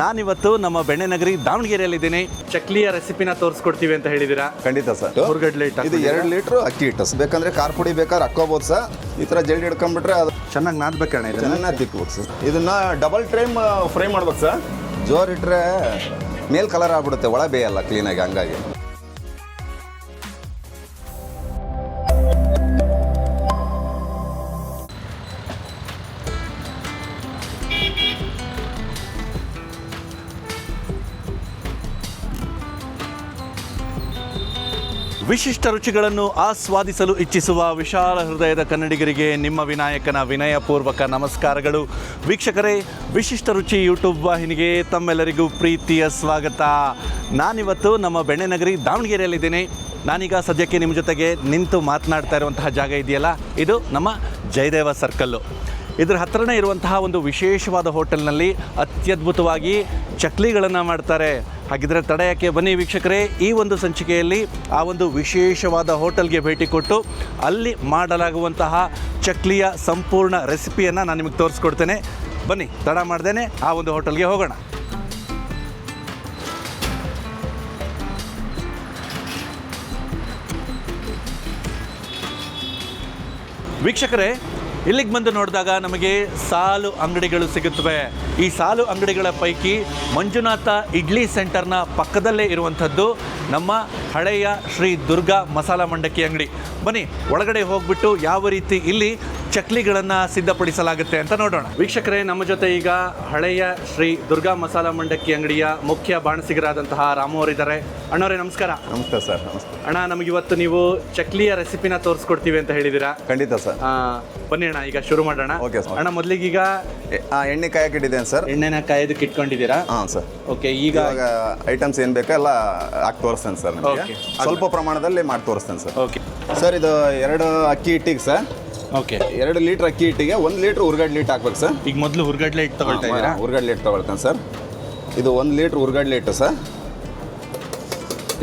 ನಾನಿವತ್ತು ನಮ್ಮ ಬೆಣ್ಣೆನಗರಿ ದಾವಣಗೆರೆಯಲ್ಲಿದ್ದೀನಿ. ಚಕ್ಲಿಯ ರೆಸಿಪಿನ ತೋರಿಸ್ಕೊಡ್ತೀವಿ ಅಂತ ಹೇಳಿದೀರಾ ಖಂಡಿತ ಸರ್. ಹುರ್ಗಡ್ಲೆ ಹಿಟ್ಟು ಇದು ಎರಡು ಲೀಟ್ರ್ ಅಕ್ಕಿ ಹಿಟ್ಟು ಸರ್. ಬೇಕಂದ್ರೆ ಖಾರ ಪುಡಿ ಬೇಕಾದ್ರೆ ಹಾಕೋಬೋದು ಸರ್. ಈ ಥರ ಜಲ್ಡಿ ಹಿಡ್ಕೊಂಡ್ಬಿಟ್ರೆ ಅದು ಚೆನ್ನಾಗಿ ನಾದ್ಬೇಕಣ್ಣ ಇದನ್ನ ಚೆನ್ನಾಗಿ ತಿಕ್ಬೇಕು ಸರ್. ಇದನ್ನ ಡಬಲ್ ಟ್ರೈಮ್ ಫ್ರೈ ಮಾಡ್ಬೇಕು ಸರ್. ಜೋರ್ ಇಟ್ರೆ ಮೇಲ್ ಕಲರ್ ಆಗ್ಬಿಡುತ್ತೆ ಒಳ ಬೇಯಲ್ಲ ಕ್ಲೀನಾಗಿ ಹಂಗಾಗಿ. ವಿಶಿಷ್ಟ ರುಚಿಗಳನ್ನು ಆಸ್ವಾದಿಸಲು ಇಚ್ಛಿಸುವ ವಿಶಾಲ ಹೃದಯದ ಕನ್ನಡಿಗರಿಗೆ ನಿಮ್ಮ ವಿನಾಯಕನ ವಿನಯಪೂರ್ವಕ ನಮಸ್ಕಾರಗಳು. ವೀಕ್ಷಕರೇ, ವಿಶಿಷ್ಟ ರುಚಿ ಯೂಟ್ಯೂಬ್ ವಾಹಿನಿಗೆ ತಮ್ಮೆಲ್ಲರಿಗೂ ಪ್ರೀತಿಯ ಸ್ವಾಗತ. ನಾನಿವತ್ತು ನಮ್ಮ ಬೆಣ್ಣೆನಗರಿ ದಾವಣಗೆರೆಯಲ್ಲಿದ್ದೇನೆ. ನಾನೀಗ ಸದ್ಯಕ್ಕೆ ನಿಮ್ಮ ಜೊತೆಗೆ ನಿಂತು ಮಾತನಾಡ್ತಾ ಇರುವಂತಹ ಜಾಗ ಇದೆಯಲ್ಲ? ಇದು ನಮ್ಮ ಜಯದೇವ ಸರ್ಕಲ್ಲು. ಇದರ ಹತ್ತಿರನೇ ಇರುವಂತಹ ಒಂದು ವಿಶೇಷವಾದ ಹೋಟೆಲ್ನಲ್ಲಿ ಅತ್ಯದ್ಭುತವಾಗಿ ಚಕ್ಲಿಗಳನ್ನು ಮಾಡ್ತಾರೆ. ಹಾಗಿದ್ರೆ ತಡೆಯಕ್ಕೆ ಬನ್ನಿ ವೀಕ್ಷಕರೇ, ಈ ಒಂದು ಸಂಚಿಕೆಯಲ್ಲಿ ಆ ಒಂದು ವಿಶೇಷವಾದ ಹೋಟೆಲ್ಗೆ ಭೇಟಿ ಕೊಟ್ಟು ಅಲ್ಲಿ ಮಾಡಲಾಗುವಂತಹ ಚಕ್ಲಿಯ ಸಂಪೂರ್ಣ ರೆಸಿಪಿಯನ್ನು ನಾನು ನಿಮಗೆ ತೋರಿಸ್ಕೊಡ್ತೇನೆ. ಬನ್ನಿ, ತಡ ಮಾಡ್ದೇನೆ, ಆ ಒಂದು ಹೋಟೆಲ್ಗೆ ಹೋಗೋಣ. ವೀಕ್ಷಕರೇ ಇಲ್ಲಿಗೆ ಬಂದು ನೋಡಿದಾಗ ನಮಗೆ ಸಾಲು ಅಂಗಡಿಗಳು ಸಿಗುತ್ತವೆ. ಈ ಸಾಲು ಅಂಗಡಿಗಳ ಪೈಕಿ ಮಂಜುನಾಥ ಇಡ್ಲಿ ಸೆಂಟರ್ನ ಪಕ್ಕದಲ್ಲೇ ಇರುವಂಥದ್ದು ನಮ್ಮ ಹಳೆಯ ಶ್ರೀ ದುರ್ಗಾ ಮಸಾಲ ಮಂಡಕ್ಕಿ ಅಂಗಡಿ. ಬನ್ನಿ, ಒಳಗಡೆ ಹೋಗ್ಬಿಟ್ಟು ಯಾವ ರೀತಿ ಇಲ್ಲಿ ಚಕ್ಲಿಗಳನ್ನು ಸಿದ್ಧಪಡಿಸಲಾಗುತ್ತೆ ಅಂತ ನೋಡೋಣ. ವೀಕ್ಷಕರೇ ನಮ್ಮ ಜೊತೆ ಈಗ ಹಳೆಯ ಶ್ರೀ ದುರ್ಗಾ ಮಸಾಲ ಮಂಡಕ್ಕಿ ಅಂಗಡಿಯ ಮುಖ್ಯ ಬಾಣಸಿಗರಾದಂತಹ ರಾಮು ಅವರಿದ್ದಾರೆ. ಅಣ್ಣವರೇ ನಮಸ್ಕಾರ. ನಮಸ್ಕಾರ ಸರ್ ನಮಸ್ತೆ. ಅಣ್ಣ ನಮಗಿವತ್ತು ನೀವು ಚಕ್ಲಿಯ ರೆಸಿಪಿನ ತೋರಿಸ್ಕೊಡ್ತೀವಿ ಅಂತ ಹೇಳಿದ್ದೀರಾ? ಖಂಡಿತ ಸರ್. ಆ, ಬನ್ನಿ ಅಣ್ಣ ಈಗ ಶುರು ಮಾಡೋಣ. Okay, sir. ಅಣ್ಣ ಮೊದಲಿಗೆ ಈಗ ಆ, ಎಣ್ಣೆ ಕಾಯಕ್ಕೆ ಇಟ್ಟಿದ್ದೇನೆ ಸರ್. ಎಣ್ಣೆನ ಕಾಯೋದಕ್ಕೆ ಇಟ್ಕೊಂಡಿದ್ದೀರಾ ಹಾಂ ಸರ್. ಓಕೆ ಈಗ ಇವಾಗ ಐಟಮ್ಸ್ ಏನು ಬೇಕೋ ಎಲ್ಲ ಹಾಕಿ ತೋರಿಸ್ತೇನೆ ಸರ್ ನಿಮಗೆ. Okay. ಸ್ವಲ್ಪ ಪ್ರಮಾಣದಲ್ಲಿ ಮಾಡಿ ತೋರಿಸ್ತೇನೆ ಸರ್. ಓಕೆ. ಸರ್ ಇದು ಎರಡು ಅಕ್ಕಿ ಹಿಟ್ಟಿಗೆ ಸರ್. ಓಕೆ ಎರಡು ಲೀಟ್ರ್ ಅಕ್ಕಿ ಹಿಟ್ಟಿಗೆ ಒಂದು ಲೀಟ್ರ್ ಉರ್ಗಡ್ಲೆ ಹಿಟ್ಟು ಹಾಕ್ಬೇಕು ಸರ್. ಈಗ ಮೊದಲು ಹುರ್ಗಡ್ಲೆ ಹಿಟ್ಟು ತಗೊಳ್ತಾ ಇದ್ದೀರಾ? ಉರ್ಗಡ್ಲೆ ಹಿಟ್ಟು ತಗೊಳ್ತೇನೆ ಸರ್. ಇದು ಒಂದು ಲೀಟ್ರ್ ಉರ್ಗಡ್ಲೆ ಹಿಟ್ಟು ಸರ್.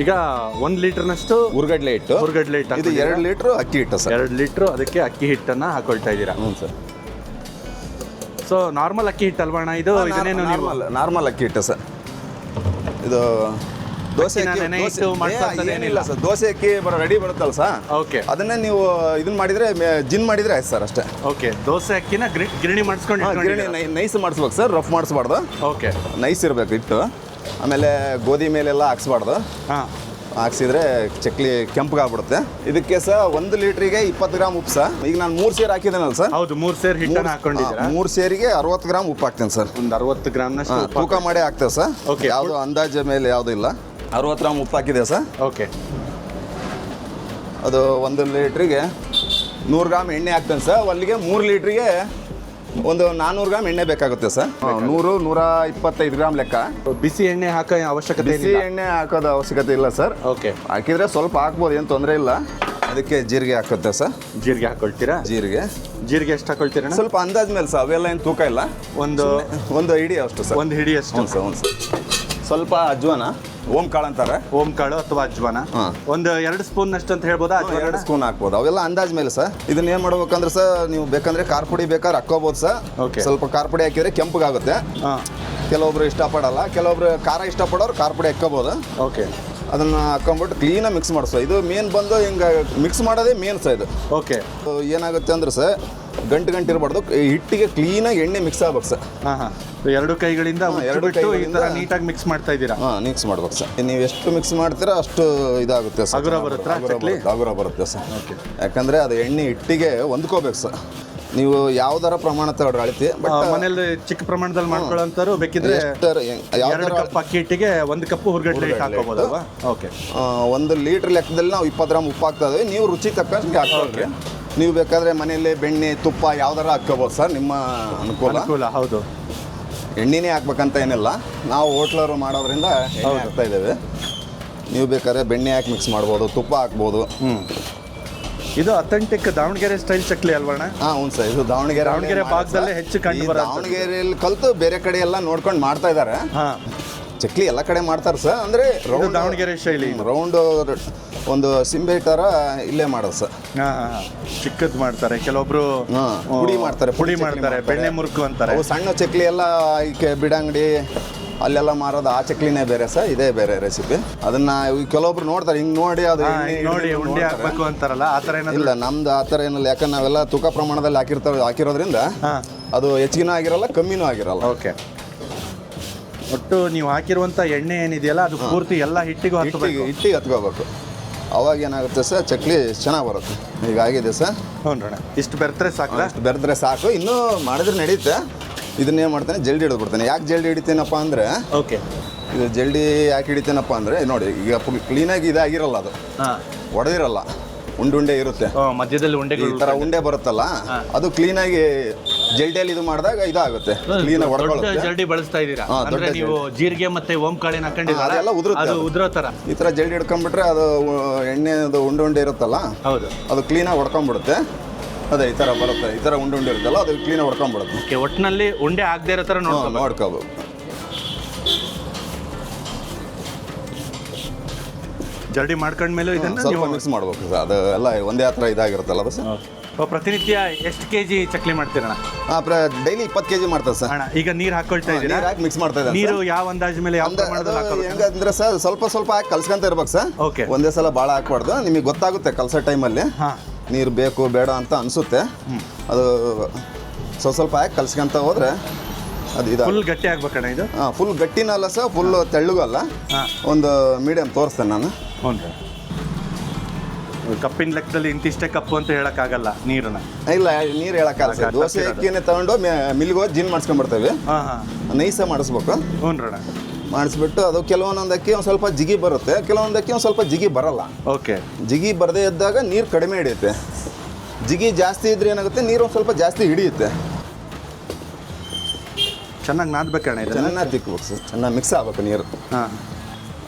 ಈಗ ಒಂದು ಲೀಟರ್ನಷ್ಟು ಉರ್ಗಡ್ಲೆ ಹಿಟ್ಟು. ಹುರ್ಗಡ್ಲೆ ಹಿಟ್ಟು ಇದು ಎರಡು ಲೀಟ್ರ್ ಅಕ್ಕಿ ಹಿಟ್ಟು ಸರ್. ಎರಡು ಲೀಟ್ರು ಅದಕ್ಕೆ ಅಕ್ಕಿ ಹಿಟ್ಟನ್ನು ಹಾಕೊಳ್ತಾ ಇದ್ದೀರಾ? ಹ್ಞೂ ಸರ್. ಸೊ ನಾರ್ಮಲ್ ಅಕ್ಕಿ ಹಿಟ್ಟು ಅಲ್ವಣ್ಣ? ಇದು ಇದನ್ನೇನು ನಾರ್ಮಲ್ ನಾರ್ಮಲ್ ಅಕ್ಕಿ ಹಿಟ್ಟು ಸರ್. ಇದು ದೋಸೆ ಇಟ್ಟು ಏನಿಲ್ಲ. ಸರ್ ದೋಸೆ ಅಕ್ಕಿ ಬರೋ ರೆಡಿ ಬರುತ್ತಲ್ಲ ಸರ್? ಓಕೆ ಅದನ್ನೇ ನೀವು ಇದನ್ನ ಮಾಡಿದ್ರೆ ಜಿನ್ ಮಾಡಿದ್ರೆ ಆಯ್ತು ಸರ್ ಅಷ್ಟೇ. ಓಕೆ ದೋಸೆ ಅಕ್ಕಿನ ಗ್ರಿ- ಗಿರಣಿ ಮಾಡಿಸ್ಕೊಂಡು ಗಿರಣಿ ನೈಸ್ ಮಾಡಿಸ್ಬೇಕು ಸರ್ ರಫ್ ಮಾಡಿಸ್ಬಾರ್ದು. ಓಕೆ ನೈಸ್ ಇರಬೇಕು ಹಿಟ್ಟು. ಆಮೇಲೆ ಗೋಧಿ ಮೇಲೆಲ್ಲ ಹಾಕ್ಸ್ಬಾರ್ದು. ಹಾಂ. ಹಾಕ್ಸಿದ್ರೆ ಚಕ್ಲಿ ಕೆಂಪಗಾಗ್ಬಿಡುತ್ತೆ. ಇದಕ್ಕೆ ಸಹ ಒಂದು ಲೀಟ್ರಿಗೆ ಇಪ್ಪತ್ತು ಗ್ರಾಮ್ ಉಪ್ಪು ಸರ್. ಈಗ ನಾನು ಮೂರು ಸೇರ್ ಹಾಕಿದ್ದೇನಲ್ಲ ಸರ್? ಹೌದು ಮೂರು ಸೇರ್ ಹಿಟ್ಟನ್ನು ಹಾಕೊಂಡಿದ್ದೀರಾ? ಮೂರು ಸೇರಿಗೆ ಅರವತ್ತು ಗ್ರಾಮ್ ಉಪ್ಪು ಹಾಕ್ತೇನೆ ಸರ್. ಒಂದು ಅರವತ್ತು ಉಪ್ಪು ತೂಕ ಮಾಡೇ ಹಾಕ್ತೇವೆ ಸರ್. ಓಕೆ ಯಾವುದು ಅಂದಾಜು ಮೇಲೆ ಯಾವುದೂ ಇಲ್ಲ. ಅರವತ್ತು ಗ್ರಾಮ್ ಉಪ್ಪು ಹಾಕಿದೆ ಸರ್? ಓಕೆ. ಅದು ಒಂದು ಲೀಟ್ರಿಗೆ ನೂರು ಗ್ರಾಮ್ ಎಣ್ಣೆ ಹಾಕ್ತೇನೆ ಸರ್. ಅಲ್ಲಿಗೆ ಮೂರು ಲೀಟ್ರಿಗೆ ಒಂದು ನಾನ್ನೂರು ಗ್ರಾಮ್ ಎಣ್ಣೆ ಬೇಕಾಗುತ್ತೆ ಸರ್. ನೂರು ನೂರ ಇಪ್ಪತ್ತೈದು ಗ್ರಾಮ್ ಲೆಕ್ಕ. ಬಿಸಿ ಎಣ್ಣೆ ಹಾಕೋ ಅವಶ್ಯಕತೆ ಬಿಸಿ ಎಣ್ಣೆ ಹಾಕೋದು ಅವಶ್ಯಕತೆ ಇಲ್ಲ ಸರ್. ಓಕೆ. ಹಾಕಿದ್ರೆ ಸ್ವಲ್ಪ ಹಾಕ್ಬೋದು ಏನು ತೊಂದರೆ ಇಲ್ಲ. ಅದಕ್ಕೆ ಜೀರಿಗೆ ಹಾಕುತ್ತೆ ಸರ್. ಜೀರಿಗೆ ಹಾಕೊಳ್ತೀರಾ? ಜೀರಿಗೆ. ಜೀರಿಗೆ ಎಷ್ಟು ಹಾಕೊಳ್ತೀರಾ ಸ್ವಲ್ಪ ಅಂದಾಜ್ ಮೇಲೆ ಸರ್ ಅವೆಲ್ಲ ಏನು ತೂಕ ಇಲ್ಲ. ಒಂದು ಒಂದು ಹಿಡಿ ಅಷ್ಟು ಸರ್. ಒಂದು ಹಿಡಿ ಅಷ್ಟು. ಸರ್ ಒಂದು ಸರ್. ಸ್ವಲ್ಪ ಅಜ್ವಾನ. ಓಂ ಕಾಳು ಅಂತಾರೆ. ಓಂ ಕಾಳು ಅಥವಾ ಅಜ್ವಾನ. ಹಾಂ. ಒಂದು ಎರಡು ಸ್ಪೂನ್ ಅಷ್ಟು ಅಂತ ಹೇಳ್ಬೋದಾ? ಅಜ್ವಾನ? ಎರಡು ಸ್ಪೂನ್ ಹಾಕ್ಬೋದು. ಅವೆಲ್ಲ ಅಂದಾಜ್ ಮೇಲೆ ಸರ್. ಇದನ್ನ ಏನು ಮಾಡ್ಬೇಕಂದ್ರೆ ಸರ್ ನೀವು ಬೇಕಂದ್ರೆ ಖಾರ ಪುಡಿ ಬೇಕಾದ್ರೆ ಹಾಕ್ಕೋಬೋದು ಸರ್. Okay. ಸ್ವಲ್ಪ ಖಾರ ಪುಡಿ ಹಾಕಿದ್ರೆ ಕೆಂಪಗಾಗುತ್ತೆ ಹಾಂ. ಕೆಲವೊಬ್ರು ಇಷ್ಟಪಡಲ್ಲ. ಕೆಲವೊಬ್ರು ಖಾರ ಇಷ್ಟಪಡೋರು ಖಾರ ಪುಡಿ ಹಾಕ್ಕೋಬೋದು. ಓಕೆ. ಅದನ್ನ ಹಾಕೊಂಡ್ಬಿಟ್ಟು ಕ್ಲೀನಾಗಿ ಮಿಕ್ಸ್ ಮಾಡಿಸೋ. ಇದು ಮೇನ್ ಬಂದು ಹಿಂಗೆ ಮಿಕ್ಸ್ ಮಾಡೋದೇ ಮೇನ್ ಸರ್ ಇದು. ಓಕೆ. ಏನಾಗುತ್ತೆ ಅಂದ್ರೆ ಸರ್ ಗಂಟು ಗಂಟು ಇರಬಾರ್ದು. ಹಿಟ್ಟಿಗೆ ಕ್ಲೀನಾಗಿ ಎಣ್ಣೆ ಮಿಕ್ಸ್ ಆಗ್ಬೇಕು ಸರ್ ಹಾಂ ಹಾಂ. ಎರಡು ಕೈಗಳಿಂದ ಎರಡು ಕೈ ಈ ಥರ ನೀಟಾಗಿ ಮಿಕ್ಸ್ ಮಾಡ್ತಾ ಇದ್ದೀರಾ? ಹಾಂ ಮಿಕ್ಸ್ ಮಾಡ್ಬೇಕು ಸರ್ ನೀವು ಎಷ್ಟು ಮಿಕ್ಸ್ ಮಾಡ್ತೀರಾ ಅಷ್ಟು ಇದಾಗುತ್ತೆ ಸರ್ ಹಗುರ ಬರುತ್ತಾ ಹಗುರ? ಬರುತ್ತೆ, ಸರ್ ಓಕೆ ಯಾಕಂದರೆ ಅದು ಎಣ್ಣೆ ಹಿಟ್ಟಿಗೆ ಹೊಂದ್ಕೋಬೇಕು ಸರ್ ನೀವು ಯಾವ್ದಾರ ಪ್ರಮಾಣ ತಗೊಂಡ್ರೆ ಅಳತಿ. ಬಟ್ ಮನೇಲಿ ಚಿಕ್ಕ ಪ್ರಮಾಣದಲ್ಲಿ ಮಾಡ್ಕೊಳ್ಳೋಂಥವ್ರು ಬೇಕಿದ್ರೆ ಎರಡು ಕಪ್ ಅಕ್ಕಿ ಹಿಟ್ಟಿಗೆ ಒಂದು ಕಪ್ ಹುರ್ಗಡ್ಲೆ ಹುರ್ಗಡ್ಲೆ ಹಾಕೋಬೋದಲ್ವಾ ಓಕೆ ಒಂದು ಲೀಟ್ರ್ ಲೆಕ್ಕದಲ್ಲಿ ನಾವು ಇಪ್ಪತ್ತು ಗ್ರಾಮ್ ಉಪ್ಪು ಹಾಕ್ತಾ ಇದ್ದೀವಿ. ನೀವು ರುಚಿ ತಕ್ಕಂಗೆ ಹಾಕ್ಕೊಳ್ರಿ. ನೀವು ಬೇಕಾದ್ರೆ ಮನೆಯಲ್ಲಿ ಬೆಣ್ಣೆ ತುಪ್ಪ ಯಾವ್ದಾರ ಹಾಕ್ಕೋಬೋದು ಸರ್ ನಿಮ್ಮ ಅನುಕೂಲ? ಅನುಕೂಲ ಹೌದು. ಎಣ್ಣೆನೇ ಹಾಕ್ಬೇಕಂತ ಏನಿಲ್ಲ. ನಾವು ಹೋಟ್ಲರು ಮಾಡೋದ್ರಿಂದ ಎಣ್ಣೆ ಹಾಕ್ತಾ ಇದ್ದೇವೆ. ನೀವು ಬೇಕಾದ್ರೆ ಬೆಣ್ಣೆ ಹಾಕಿ ಮಿಕ್ಸ್ ಮಾಡ್ಬೋದು ತುಪ್ಪ ಹಾಕ್ಬೋದು. ಹ್ಞೂ ಇದು ಅಥೆಂಟಿಕ್ ದಾವಣಗೆರೆ ಸ್ಟೈಲ್ ಚಕ್ಲಿ ಅಲ್ವಣ್ಣ ಹಾಂ ಹ್ಞೂ ಸರ್ ಇದು ದಾವಣಗೆರೆ ದಾವಣಗೆರೆ ಭಾಗದಲ್ಲಿ ಹೆಚ್ಚು ಕಂಡು. ದಾವಣಗೆರೆಯಲ್ಲಿ ಕಲಿತು ಬೇರೆ ಕಡೆ ಎಲ್ಲ ನೋಡ್ಕೊಂಡು ಮಾಡ್ತಾ ಇದ್ದಾರೆ. ಹಾಂ. ಚಕ್ಲಿ ಎಲ್ಲ ಕಡೆ ಮಾಡ್ತಾರೆ ಸರ್ ಅಂದರೆ ರೌಂಡ್ ದಾವಣಗೆರೆ ಶೈಲಿ. ರೌಂಡ್ ಒಂದು ಸಿಂಬೆ ಥರ ಇಲ್ಲೇ ಮಾಡೋದು ಸರ್. ಹಾಂ ಹಾಂ ಚಿಕ್ಕದ್ ಮಾಡ್ತಾರೆ. ಕೆಲವೊಬ್ರು ಪುಡಿ ಮಾಡ್ತಾರೆ ಪುಡಿ ಮಾಡ್ತಾರೆ ಬೆಣ್ಣೆ ಮುರುಕು ಅಂತಾರೆ. ಅವು ಸಣ್ಣ ಚಕ್ಲಿ ಎಲ್ಲ ಈಕೆ ಬಿಡಂಗಡಿ ಅಲ್ಲೆಲ್ಲ ಮಾರೋದು ಆ ಚಕ್ಲಿನೇ ಬೇರೆ ಸರ್ ಇದೇ ಬೇರೆ ರೆಸಿಪಿ ಅದನ್ನ ಕೆಲವೊಬ್ರು ನೋಡ್ತಾರೆ ಹಿಂಗ್ ನೋಡಿ ಅದು ಹಾ, ನೋಡಿ ಉಂಡೆ. ಹಾಕ್ಬೇಕು ಅಂತಾರಲ್ಲ ಆತರ ಏನಿಲ್ಲ ಏನಾದ್ರು? ಇಲ್ಲ ನಮ್ದು ಆ ಥರ ಏನಿಲ್ಲ. ಯಾಕಂದ್ರೆ ನಾವೆಲ್ಲ ತೂಕ ಪ್ರಮಾಣದಲ್ಲಿ ಹಾಕಿರ್ತಾವೆ ಹಾಕಿರೋದ್ರಿಂದ ಹಾ. ಅದು ಹೆಚ್ಚಿನ ಆಗಿರಲ್ಲ ಕಮ್ಮಿನೂ ಆಗಿರಲ್ಲ. ಓಕೆ. ಒಟ್ಟು ನೀವು ಹಾಕಿರುವಂತ ಎಣ್ಣೆ ಏನಿದೆಯಲ್ಲ ಅದು ಪೂರ್ತಿ ಎಲ್ಲ ಹಿಟ್ಟಿಗೂ ಹಿಟ್ಟಿಗೆ ಹತ್ತಬೇಕು ಹಿಟ್ಟಿಗೆ ಹತ್ಕೋಬೇಕು. ಅವಾಗ ಏನಾಗುತ್ತೆ ಸರ್? ಚಕ್ಲಿ ಚೆನ್ನಾಗಿ ಬರುತ್ತೆ. ಈಗ ಆಗಿದೆ ಸರ್. ಹ್ಞೂ ಇಷ್ಟು ಬೆರೆದ್ರೆ ಸಾಕು ಅಷ್ಟು ಬೆರೆದ್ರೆ ಸಾಕು. ಇನ್ನೂ ಮಾಡಿದ್ರೆ ನಡೀತೆ. ಇದನ್ನೇನು ಮಾಡ್ತಾನೆ? ಜಲ್ದಿ ಹಿಡಿದು ಬಿಡ್ತಾನೆ. ಯಾಕೆ ಜಲ್ದಿ ಹಿಡಿತೇನಪ್ಪ ಅಂದರೆ ಓಕೆ. ಇದು ಜಲ್ದಿ ಯಾಕೆ ಹಿಡಿತೇನಪ್ಪ ಅಂದರೆ ನೋಡಿ ಈಗ ಕ್ಲೀನಾಗಿ ಇದಾಗಿರಲ್ಲ ಅದು. ಒಡೆದಿರಲ್ಲ. ಉಂಡುಂಡೆ ಇರುತ್ತೆ. ಮಧ್ಯದಲ್ಲಿ ಈ ಉಂಡೆಗಳು ಥರ ಉಂಡೆ ಬರುತ್ತಲ್ಲ ಅದು ಕ್ಲೀನಾಗಿ ಜಲ್ದಿಯಲ್ಲಿ ಇದು ಮಾಡಿದಾಗ ಇದಾಗುತ್ತೆ. ಕ್ಲೀನ್ ದೊಡ್ಡ ಜಲ್ಡಿ ಬಳಸ್ತಾ ಇದ್ದೀರಾ? ಹಾ, ಅಂದ್ರೆ ನೀವು ಜೀರಿಗೆ ಮತ್ತೆ ಓಂ ಕಾಳಿನ ಹಾ, ಹಾಕೊಂಡಿದ್ದೀರಾ? ಅದೆಲ್ಲ ಉದುರುತ್ತೆ ಅದು ಅದು. ಉದುರೋ ತರ. ಈ ಥರ ಬಿಟ್ರೆ ಹಿಡ್ಕೊಂಡ್ಬಿಟ್ರೆ ಅದು ಎಣ್ಣೆ ಅದು ಉಂಡೆ ಉಂಡೆ ಇರುತ್ತಲ್ಲ? ಹೌದು. ಅದು ಕ್ಲೀನಾಗಿ ಹೊಡ್ಕೊಂಡ್ಬಿಡುತ್ತೆ. ಅದೇ ಈ ತರ ಬರುತ್ತೆ. ಈ ತರ ಉಂಡು ಉಂಡೆ ಇರುತ್ತಲ್ಲ ಅದು ಕ್ಲೀನಾಗಿ ಹೊಡ್ಕೊಂಡ್ಬಿಡುತ್ತೆ. ಓಕೆ ಒಟ್ಟಿನಲ್ಲಿ ಉಂಡೆ ಆಗದೆ ಇರೋ ತರ ಹ್ಞೂ ನೋಡ್ಕೋಬೇಕು ನೋಡ್ಕೋಬೇಕು ಜಲ್ಡಿ ಮಾಡ್ಕೊಂಡ್ಮೇಲೂ ಇದನ್ನ ಸ್ವಲ್ಪ ನೀವು ಮಿಕ್ಸ್ ಮಾಡ್ಬೇಕು ಸರ್. ಅದು ಎಲ್ಲ ಒಂದೇ ಹತ್ರ ಇದಾಗಿರುತ್ತಲ್ಲ ಅದು ಸರ್? ಪ್ರತಿನಿತ್ಯ ಎಷ್ಟು ಕೆಜಿ ಚಕ್ಲಿ ಮಾಡ್ತೀರಣ್ಣ? ಹಾಂ ಡೈಲಿ ಇಪ್ಪತ್ತು ಕೆಜಿ ಮಾಡ್ತದೆ ಸರ್. ಅಣ್ಣ ಈಗ ನೀರು ಹಾಕೊಳ್ತಾ ಇದ್ದೀರಾ? ನೀರು ಹಾಕಿ ಮಿಕ್ಸ್ ಮಾಡ್ತಾ ಇದ್ದಾರೆ ನೀರು ಯಾವ ಅಂದಾಜ್ ಮೇಲೆ ಯಾವ ಪ್ರಮಾಣದಲ್ಲಿ ಹಾಕೋಬೇಕು? ಹೆಂಗಂದ್ರೆ ಸರ್ ಸ್ವಲ್ಪ ಸ್ವಲ್ಪ ಹಾಕಿ ಕಲ್ಸ್ಕೊಂತ ಇರ್ಬೇಕು ಸರ್. ಓಕೆ. ಒಂದೇ ಸಲ ಭಾಳ ಹಾಕ್ಬಾರ್ದು. ನಿಮಗೆ ಗೊತ್ತಾಗುತ್ತೆ ಕಲ್ಸೋ ಟೈಮಲ್ಲಿ. ಹಾ. ನೀರು ಬೇಕು ಬೇಡ ಅಂತ ಅನಿಸುತ್ತೆ. ಅದು ಸ್ವಲ್ಪ ಸ್ವಲ್ಪ ಹಾಕಿ ಕಲ್ಸ್ಕೊಂತ ಹೋದ್ರೆ ಅದು ಇದು ಫುಲ್ ಗಟ್ಟಿ ಆಗ್ಬೇಕಣ್ಣ ಇದು? ಹಾಂ ಫುಲ್ ಗಟ್ಟಿನೂ ಅಲ್ಲ ಸರ್ ಫುಲ್ ತೆಳ್ಳಗೂ ಅಲ್ಲ. ಹಾ. ಒಂದು ಮೀಡಿಯಮ್ ತೋರಿಸ್ತೇನೆ ನಾನು. ಹ್ಞೂ ಕಪ್ಪಿನ ಲೆಕ್ಕದಲ್ಲಿ ಇಂತಿಷ್ಟೇ ಕಪ್ಪು ಅಂತ ಹೇಳಕ್ಕಾಗಲ್ಲ ನೀರನ್ನ. ಇಲ್ಲ ನೀರು ಹೇಳಕ್ಕಾಗಲ್ಲ ಸರ್. ದೋಸೆ. ಅಕ್ಕಿನೇ ತಗೊಂಡು ಮಿಲ್ಗೆ ಹೋಗಿ ಜಿನ್ ಮಾಡಿಸ್ಕೊಂಡ್ಬರ್ತೇವೆ ಹಾಂ ಹಾಂ. ನೈಸ ಮಾಡಿಸ್ಬೇಕು. ಹ್ಞೂ ಅಣ್ಣ ಮಾಡಿಸ್ಬಿಟ್ಟು ಅದು ಕೆಲವೊಂದಕ್ಕೆ ಒಂದು ಸ್ವಲ್ಪ ಜಿಗಿ ಬರುತ್ತೆ ಕೆಲವೊಂದಕ್ಕೆ ಒಂದು ಸ್ವಲ್ಪ ಜಿಗಿ ಬರಲ್ಲ. ಓಕೆ. ಜಿಗಿ ಬರದೇ ಇದ್ದಾಗ ನೀರು ಕಡಿಮೆ ಹಿಡಿಯುತ್ತೆ. ಜಿಗಿ ಜಾಸ್ತಿ ಇದ್ರೆ ಏನಾಗುತ್ತೆ ನೀರು ಒಂದು ಸ್ವಲ್ಪ ಜಾಸ್ತಿ ಹಿಡಿಯುತ್ತೆ. ಚೆನ್ನಾಗಿ ನಾದ್ಬೇಕಣ್ಣ ಚೆನ್ನಾಗಿ ತಿಕ್ಬೇಕು ಸರ್. ಚೆನ್ನಾಗಿ ಮಿಕ್ಸ್ ಆಗ್ಬೇಕು ನೀರು. ಹಾಂ.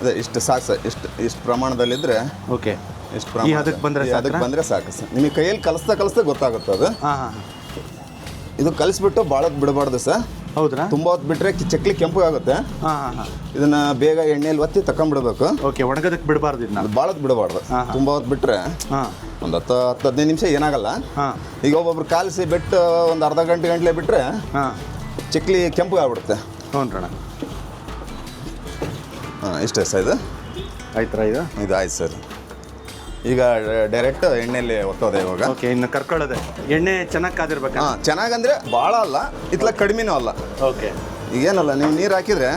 ಅದೇ ಇಷ್ಟು ಸಾಕು ಸರ್ ಇಷ್ಟು ಇಷ್ಟು ಪ್ರಮಾಣದಲ್ಲಿದ್ದರೆ ಓಕೆ. ಇಷ್ಟು ಈ ಹದಕ್ಕೆ ಬಂದ್ರೆ ಈ ಹದಕ್ಕೆ ಬಂದರೆ ಸಾಕು ಸರ್. ನಿಮಗೆ ಕೈಯಲ್ಲಿ ಕಲಿಸ್ತಾ ಕಲಿಸ್ತಾ ಗೊತ್ತಾಗುತ್ತೆ ಅದು. ಹಾಂ ಹಾಂ ಇದು ಕಲಿಸ್ಬಿಟ್ಟು ಭಾಳ ಬಿಡಬಾರ್ದು ಸರ್. ಹೌದ್ರಾ? ತುಂಬ ಹೊತ್ತು ಬಿಟ್ಟರೆ ಚಕ್ಲಿ ಕೆಂಪು ಆಗುತ್ತೆ. ಹಾಂ ಹಾಂ ಹಾಂ. ಇದನ್ನ ಬೇಗ ಎಣ್ಣೆಯಲ್ಲಿ ಒತ್ತಿ ತಕೊಂಡ್ಬಿಡ್ಬೇಕು ಓಕೆ ಒಣಗೋದಕ್ಕೆ ಬಿಡಬಾರ್ದು ಇದನ್ನ. ಅದು ಭಾಳ ಹೊತ್ತು ಬಿಡಬಾರ್ದು. ಹಾ. ತುಂಬ ಹೊತ್ತು ಬಿಟ್ಟರೆ ಹಾಂ. ಒಂದು ಹತ್ತು ಹತ್ತು ಹದಿನೈದು ನಿಮಿಷ ಏನಾಗಲ್ಲ. ಹಾಂ. ಈಗ ಒಬ್ಬೊಬ್ರು ಕಾಲಿಸಿ ಬಿಟ್ಟು ಒಂದು ಅರ್ಧ ಗಂಟೆ ಗಂಟಲೆ ಬಿಟ್ಟರೆ ಹಾಂ. ಚಕ್ಲಿ ಕೆಂಪು ಆಗ್ಬಿಡುತ್ತೆ. ಹ್ಞೂ ಅಣ್ಣ ಹಾಂ ಇಷ್ಟೇ ಸರ್ ಇದು? ಆಯ್ತರ ಇದು? ಇದು ಆಯ್ತು ಸರ್. ಈಗ ಡೈರೆಕ್ಟ್ ಎಣ್ಣೆಲಿ ಒತ್ತೋದೆ ಇವಾಗ. ಓಕೆ ಇನ್ನು ಕರ್ಕೊಳ್ಳೋದೆ. ಎಣ್ಣೆ ಚೆನ್ನಾಗಿ ಕಾದಿರ್ಬೇಕಾ? ಹಾಂ ಚೆನ್ನಾಗಂದ್ರೆ ಭಾಳ ಅಲ್ಲ ಇತ್ಲ ಕಡಿಮೆನೂ ಅಲ್ಲ. ಓಕೆ ಈಗೇನಲ್ಲ ನೀವು ನೀರು ಹಾಕಿದ್ರೆ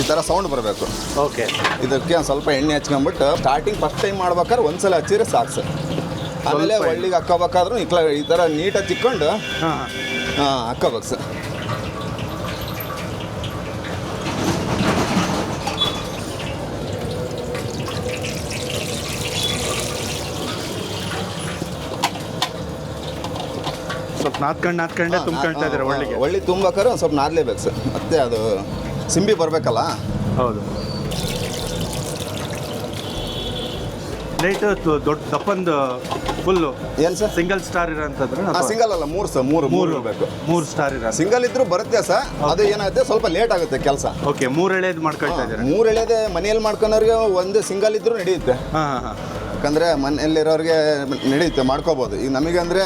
ಈ ಥರ ಸೌಂಡ್ ಬರಬೇಕು. ಓಕೆ ಇದಕ್ಕೆ ಒಂದು ಸ್ವಲ್ಪ ಎಣ್ಣೆ ಹಚ್ಕೊಂಡ್ಬಿಟ್ಟು ಸ್ಟಾರ್ಟಿಂಗ್ ಫಸ್ಟ್ ಟೈಮ್ ಮಾಡ್ಬೇಕಾದ್ರೆ ಒಂದ್ಸಲ ಹಚ್ಚಿದ್ರೆ ಸಾಕು ಸರ್ ಆಮೇಲೆ ಒಳ್ಳಿಗೆ ಹಾಕೋಬೇಕಾದ್ರೂ ಇಕ್ಲ ಈ ಥರ ನೀಟಾಗಿ ತಿಕ್ಕೊಂಡು ಹಾಂ ಹಾಂ. ಹಾಂ ಹಾಕೋಬೇಕು ಸರ್ ಸ್ವಲ್ಪ ನಾದ್ಕೊಂಡು ನಾದ್ಕೊಂಡೆ ತುಂಬ್ಕೊಳ್ತಾ ಇದ್ದಾರೆ ಒಳ್ಳಿಗೆ. ಒಳ್ಳೆ ತುಂಬೇಕಾದ್ರೆ ಒಂದು ಸ್ವಲ್ಪ ನಾದಲೇಬೇಕು ಸರ್. ಮತ್ತೆ ಅದು ಸಿಂಬಿ ಬರಬೇಕಲ್ಲ? ಹೌದು. ಲೈಟ್ ದೊಡ್ಡ ದಪ್ಪಂದು ಫುಲ್ಲು ಏನು ಸರ್? ಸಿಂಗಲ್ ಸ್ಟಾರ್ ಇರೋಂಥದ್ದು ಸಿಂಗಲ್ ಅಲ್ಲ ಮೂರು ಸರ್ ಮೂರು ಮೂರು ಮೂರು ಇರಬೇಕು. ಮೂರು ಸ್ಟಾರ್ ಇರೋ ಸಿಂಗಲ್ ಇದ್ರೂ ಬರುತ್ತೆ ಸರ್ ಅದು ಏನಾಗುತ್ತೆ ಸ್ವಲ್ಪ ಲೇಟ್ ಆಗುತ್ತೆ ಕೆಲಸ. ಓಕೆ ಮೂರು ಎಳೆದು ಮಾಡ್ಕೊಳ್ತಾ ಇದ್ದಾರೆ. ಮೂರು ಎಳೆದೆ ಮನೆಯಲ್ಲಿ ಮಾಡ್ಕೊಂಡವ್ರಿಗೆ ಒಂದು ಸಿಂಗಲ್ ಇದ್ರೂ ನಡೆಯುತ್ತೆ. ಹಾಂ ಹಾಂ ಹಾಂ. ಯಾಕಂದರೆ ಮನೆಯಲ್ಲಿರೋರಿಗೆ ನಡೆಯುತ್ತೆ ಮಾಡ್ಕೋಬೋದು. ಈಗ ನಮಗೆ ಅಂದರೆ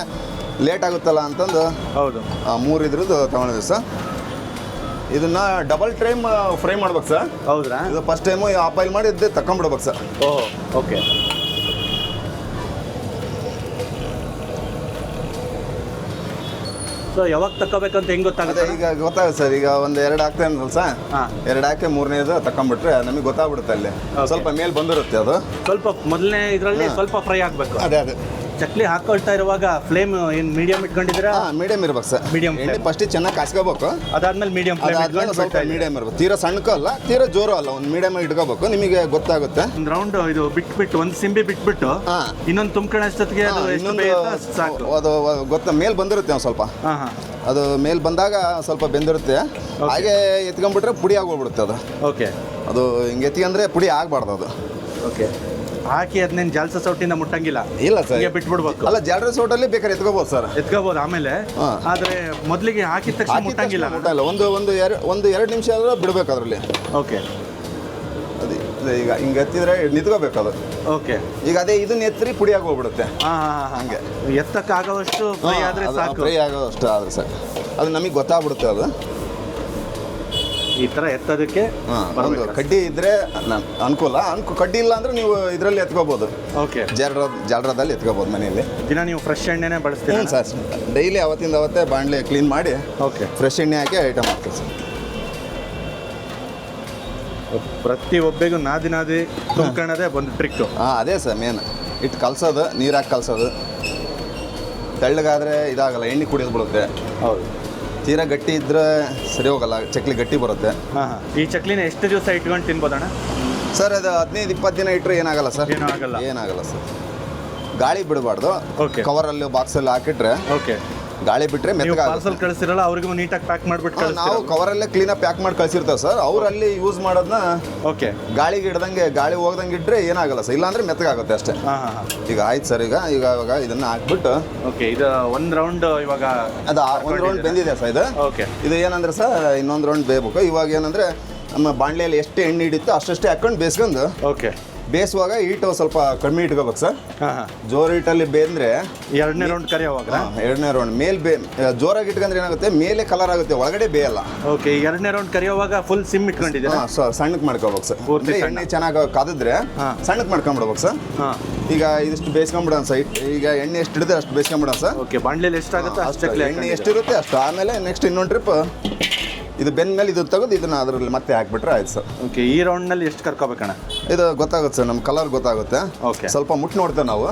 ಲೇಟ್ ಆಗುತ್ತಲ್ಲ ಅಂತಂದು ಹೌದು. ಮೂರು ಇದ್ರದ್ದು ತಗೊಂಡಿದೆ ಸರ್. ಇದನ್ನ ಡಬಲ್ ಟ್ರೈಮ್ ಫ್ರೈ ಮಾಡ್ಬೇಕು ಸರ್. ಹೌದ್ರಾ? ಇದು ಫಸ್ಟ್ ಟೈಮು ಆಪಾಯಿಲ್ ಮಾಡಿ ಇದ್ದೆ ತಕೊಂಡ್ಬಿಡ್ಬೇಕು ಸರ್. Oh okay. ಸರ್ ಯಾವಾಗ ತಗೋಬೇಕಂತ ಹೆಂಗ್ ಅದೇ ಗೊತ್ತಾಗುತ್ತೆ ಈಗ ಗೊತ್ತಾಗುತ್ತೆ ಸರ್. ಈಗ ಒಂದು ಎರಡು ಹಾಕ್ತೇನಲ್ಲ ಸರ್. ಹಾಂ. ಎರಡು ಹಾಕಿ ಮೂರನೇದು ತಕೊಂಡ್ಬಿಟ್ರೆ ನಮಗೆ ಗೊತ್ತಾಗ್ಬಿಡುತ್ತೆ ಅಲ್ಲಿ. ಸ್ವಲ್ಪ ಮೇಲೆ ಬಂದಿರುತ್ತೆ ಅದು. ಸ್ವಲ್ಪ ಮೊದಲನೇ ಇದರಲ್ಲಿ ಸ್ವಲ್ಪ ಫ್ರೈ ಆಗಬೇಕು. ಅದೇ ಅದೇ. ಚಕ್ಲಿ ಹಾಕೊಳ್ತಾ ಇರುವಾಗ ಫ್ಲೇಮ್ ಏನು ಮೀಡಿಯಂ ಇಟ್ಕೊಂಡಿದ್ದೀರಾ? ಹಾಂ ಮೀಡಿಯಂ ಇರ್ಬೇಕು ಸರ್. ಮೀಡಿಯಂ ಎಣ್ಣೆ. ಫಸ್ಟಿಗೆ ಚೆನ್ನಾಗಿ ಕಾಸ್ಕೋಬೇಕು. ಅದಾದ್ಮೇಲೆ ಮೀಡಿಯಂ ಫ್ಲೇಮ್ ಅದಾದ್ಮೇಲೆ ಸ್ವಲ್ಪ ಮೀಡಿಯಂ ಇರ್ಬೇಕು. ತೀರಾ ಸಣ್ಣಕ್ಕೂ ಅಲ್ಲ ತೀರಾ ಜೋರು ಅಲ್ಲ ಒಂದು ಮೀಡಿಯಂ ಇಟ್ಕೋಬೇಕು. ನಿಮಗೆ ಗೊತ್ತಾಗುತ್ತೆ. ಒಂದು ರೌಂಡ್ ಇದು ಬಿಟ್ಬಿಟ್ಟು ಒಂದು ಸಿಂಬಿ ಬಿಟ್ಬಿಟ್ಟು ಹಾ. ಇನ್ನೊಂದು ತುಂಬ್ಕೊಳ್ಳೋಷ್ಟೊತ್ತಿಗೆ ಅದು ಹಾ, ಎಷ್ಟು ಇನ್ನೊಂದು ಸಾಕು. ಅದು ಗೊತ್ತ ಮೇಲೆ ಬಂದಿರುತ್ತೆ ಒಂದು ಸ್ವಲ್ಪ. ಹಾಂ ಹಾಂ. ಅದು ಮೇಲೆ ಬಂದಾಗ ಸ್ವಲ್ಪ ಬೆಂದಿರುತ್ತೆ. ಹಾಗೆ ಎತ್ಕೊಂಡ್ಬಿಟ್ರೆ ಪುಡಿ ಆಗೋಗ್ಬಿಡುತ್ತೆ ಅದು. ಓಕೆ ಅದು ಹಿಂಗೆ ಎತ್ಕೊಂಡ್ರೆ ಪುಡಿ ಆಗಬಾರ್ದು ಅದು. ಓಕೆ ಹಾಕಿ ಅದನ್ನೇನು ಜಲ್ಸ ಸೌಟಿಂದ ಮುಟ್ಟಂಗಿಲ್ಲ. ಇಲ್ಲ ಸರ್. ಹಿಂಗೆ ಬಿಟ್ಬಿಡ್ಬೇಕು. ಅಲ್ಲ ಜಾಡ್ರ ಸೌಟಲ್ಲಿ ಬೇಕಾದ್ರೆ ಎತ್ಕೋಬಹುದು ಸರ್. ಎತ್ಕೋಬಹುದು ಆಮೇಲೆ. ಹಾ. ಆದ್ರೆ ಮೊದಲಿಗೆ ಹಾಕಿದ ತಕ್ಷಣ ಹಾಕಿದ ಮುಟ್ಟಂಗಿಲ್ಲ. ಒಂದು ಒಂದು ಎರಡು ಒಂದು ಎರಡು ನಿಮಿಷ ಆದ್ರೂ ಬಿಡ್ಬೇಕು ಅದರಲ್ಲಿ. ಓಕೆ. ಅದೇ ಇದು ಈಗ ಹಿಂಗೆ ಎತ್ತಿದ್ರೆ ನಿಂತ್ಕೋಬೇಕು ಅದು. ಓಕೆ. ಈಗ ಅದೇ ಇದನ್ನ ಎತ್ತರಿ ಪುಡಿ ಆಗೋಗ್ಬಿಡುತ್ತೆ. ಹಾಂ ಹಾಂ ಹಂಗೆ. ಎತ್ತಕ್ಕಾಗೋವಷ್ಟು ಫ್ರೈ ಆದ್ರೆ ಸಾಕು. ಫ್ರೈ ಆಗೋಷ್ಟು ಆದ್ರೆ ಸಾಕು ಅದು ನಮಗೆ ಗೊತ್ತಾಗ್ಬಿಡುತ್ತೆ ಅದು. ಈ ತರ ಎತ್ತೋದಕ್ಕೆ ಒಂದು ಕಡ್ಡಿ ಇದ್ರೆ ಅನುಕೂಲ. ಅನ್ಕು ಕಡ್ಡಿ ಇಲ್ಲ ಅಂದ್ರೆ ನೀವು ಇದರಲ್ಲಿ ಎತ್ಕೋಬಹುದು ಓಕೆ. ಜಾಲರ ಜಾಲರದಲ್ಲಿ ಎತ್ಕೋಬೋದು ಮನೆಯಲ್ಲಿ. ದಿನ ನೀವು ಫ್ರೆಶ್ ಎಣ್ಣೆನೇ ಬಳಸ್ತೀರಾ? ಸರ್. ಡೈಲಿ ಅವತ್ತಿಂದ ಅವತ್ತೇ ಬಾಣಲೆ ಕ್ಲೀನ್ ಮಾಡಿ ಓಕೆ. ಫ್ರೆಶ್ ಎಣ್ಣೆ ಹಾಕಿ ಐಟಮ್ ಹಾಕ್ತೀವಿ ಸರ್. ಪ್ರತಿ ಒಬ್ಬೆಗೂ ನಾದಿ ನಾದಿ ತುಂಬ್ಕೊಳ್ಳೋದೇ ಒಂದು ಟ್ರಿಕ್ ಹಾಂ ಅದೇ ಸರ್ ಮೇನ್ ಇಟ್ಟು ಕಲ್ಸೋದು ನೀರು ಹಾಕಿ ಕಲ್ಸೋದು. ತೆಳ್ಳಗಾದ್ರೆ ಇದಾಗಲ್ಲ ಎಣ್ಣೆ ಕುಡಿಯೋದು ಬಿಡುತ್ತೆ ಹೌದು. ತೀರಾ ಗಟ್ಟಿ ಇದ್ರೆ ಸರಿ ಹೋಗಲ್ಲ ಚಕ್ಲಿ ಗಟ್ಟಿ ಬರುತ್ತೆ. ಹಾಂ ಹಾಂ. ಈ ಚಕ್ಲಿನ ಎಷ್ಟು ದಿವಸ ಇಟ್ಕೊಂಡು ತಿನ್ಬೋದಣ್ಣ? ಸರ್ ಅದು ಹದಿನೈದು ಇಪ್ಪತ್ತು ದಿನ ಇಟ್ಟರೆ ಏನಾಗಲ್ಲ ಸರ್? ಏನೂ ಆಗಲ್ಲ. ಏನಾಗಲ್ಲ ಸರ್. ಗಾಳಿ ಬಿಡಬಾರ್ದು. Okay. ಕವರಲ್ಲಿ ಬಾಕ್ಸಲ್ಲಿ ಹಾಕಿಟ್ರೆ ಓಕೆ ಗಾಳಿ ಬಿಟ್ಟರೆ ಪಾರ್ಸಲ್ ಕಳಿಸಿರಲ್ಲ ಅವ್ರಿಗೂ ನೀಟಾಗಿ ಪ್ಯಾಕ್ ಮಾಡಿಬಿಟ್ಟು ನಾವು ಕವರಲ್ಲೇ ಕ್ಲೀನಾಗಿ ಪ್ಯಾಕ್ ಮಾಡಿ ಕಳಿಸಿರ್ತಾವೆ ಸರ್. ಅವ್ರು ಅಲ್ಲಿ ಯೂಸ್ ಮಾಡೋದನ್ನ ಓಕೆ ಗಾಳಿಗೆ ಇಡ್ದಂಗೆ ಗಾಳಿ ಹೋಗ್ದಂಗೆ ಇಟ್ಟರೆ ಏನಾಗಲ್ಲ ಸರ್. ಇಲ್ಲಾಂದ್ರೆ ಮೆತ್ತಗಾಗುತ್ತೆ ಅಷ್ಟೇ. ಹಾಂ ಹಾಂ ಹಾಂ. ಈಗ ಆಯ್ತು ಸರ್ ಈಗ. ಈಗ ಇವಾಗ ಇದನ್ನ ಹಾಕ್ಬಿಟ್ಟು ಓಕೆ ಇದು ಒಂದು ರೌಂಡ್ ಇವಾಗ ಅದು ಒಂದು ರೌಂಡ್ ಬೆಂದಿದೆ ಸರ್ ಇದು. ಓಕೆ ಇದು ಏನಂದ್ರೆ ಸರ್ ಇನ್ನೊಂದು ರೌಂಡ್ ಬೇಯಬೇಕು. ಇವಾಗ ಏನಂದ್ರೆ ನಮ್ಮ ಬಾಣಲೆಯಲ್ಲಿ ಎಷ್ಟು ಎಣ್ಣೆ ಹಿಡಿತೋ ಅಷ್ಟಷ್ಟೇ ಹಾಕೊಂಡು ಬೇಸ್ಕೊಂಡು ಓಕೆ ಬೇಯಿಸುವಾಗ ಹೀಟ್ ಸ್ವಲ್ಪ ಕಡಿಮೆ ಇಟ್ಕೋಬೇಕು ಸರ್. ಜೋರು ಹಿಟ್ಟಲ್ಲಿ ಬೇಂದ್ರೆ ಎರಡನೇ ರೌಂಡ್ ಕರಿಯೋವಾಗ ಎರಡನೇ ರೌಂಡ್ ಮೇಲ್ ಬೇ ಜೋರಾಗಿ ಇಟ್ಕೊಂಡ್ರೆ ಏನಾಗುತ್ತೆ? ಮೇಲೆ ಕಲರ್ ಆಗುತ್ತೆ ಒಳಗಡೆ ಬೇಯಲ್ಲ. ಓಕೆ ಎರಡನೇ ರೌಂಡ್ ಕರಿಯೋವಾಗ ಫುಲ್ ಸಿಮ್ ಇಟ್ಕೊಂಡಿದ್ದೀರಾ? ಸರ್ ಸಣ್ಣಕ್ಕೆ ಮಾಡ್ಕೋಬೇಕು ಸರ್. ಪೂರ್ತಿ ಎಣ್ಣೆ ಚೆನ್ನಾಗಿ ಕಾದಿದ್ರೆ. ಸಣ್ಣಕ್ಕೆ ಮಾಡ್ಕೊಂಬಿಡ್ಬೇಕು ಸರ್. ಈಗ ಇದಿಷ್ಟು ಬೇಯಿಸ್ಕೊಂಬಿಡೋಣ ಸರ್. ಈಗ ಎಣ್ಣೆ ಎಷ್ಟು ಇಡಿದ್ರೆ ಅಷ್ಟು ಬೇಯಿಸ್ಕೊಂಬಿಡೋಣ ಸರ್. ಓಕೆ ಬಾಂಡ್ಲೇಲಿ ಎಷ್ಟಾಗುತ್ತೆ ಅಷ್ಟೇ ಎಣ್ಣೆ ಎಷ್ಟಿರುತ್ತೆ ಅಷ್ಟು. ಆಮೇಲೆ ನೆಕ್ಸ್ಟ್ ಇನ್ನೊಂದು ಟ್ರಿಪ್ ಇದು ಬೆಂದ ಮೇಲೆ ಇದು ತೆಗೆದು ಇದನ್ನ ಅದರಲ್ಲಿ ಮತ್ತೆ ಹಾಕ್ಬಿಟ್ರೆ ಆಯ್ತು ಸರ್. ಓಕೆ ಈ ರೌಂಡ್ನಲ್ಲಿ ಎಷ್ಟು ಕರ್ಕೋಬೇಕಣ್ಣ? ಇದು ಗೊತ್ತಾಗುತ್ತೆ ಸರ್ ನಮ್ಮ ಕಲರ್ ಗೊತ್ತಾಗುತ್ತೆ. ಓಕೆ ಸ್ವಲ್ಪ ಮುಟ್ಟು ನೋಡ್ತೇವೆ ನಾವು.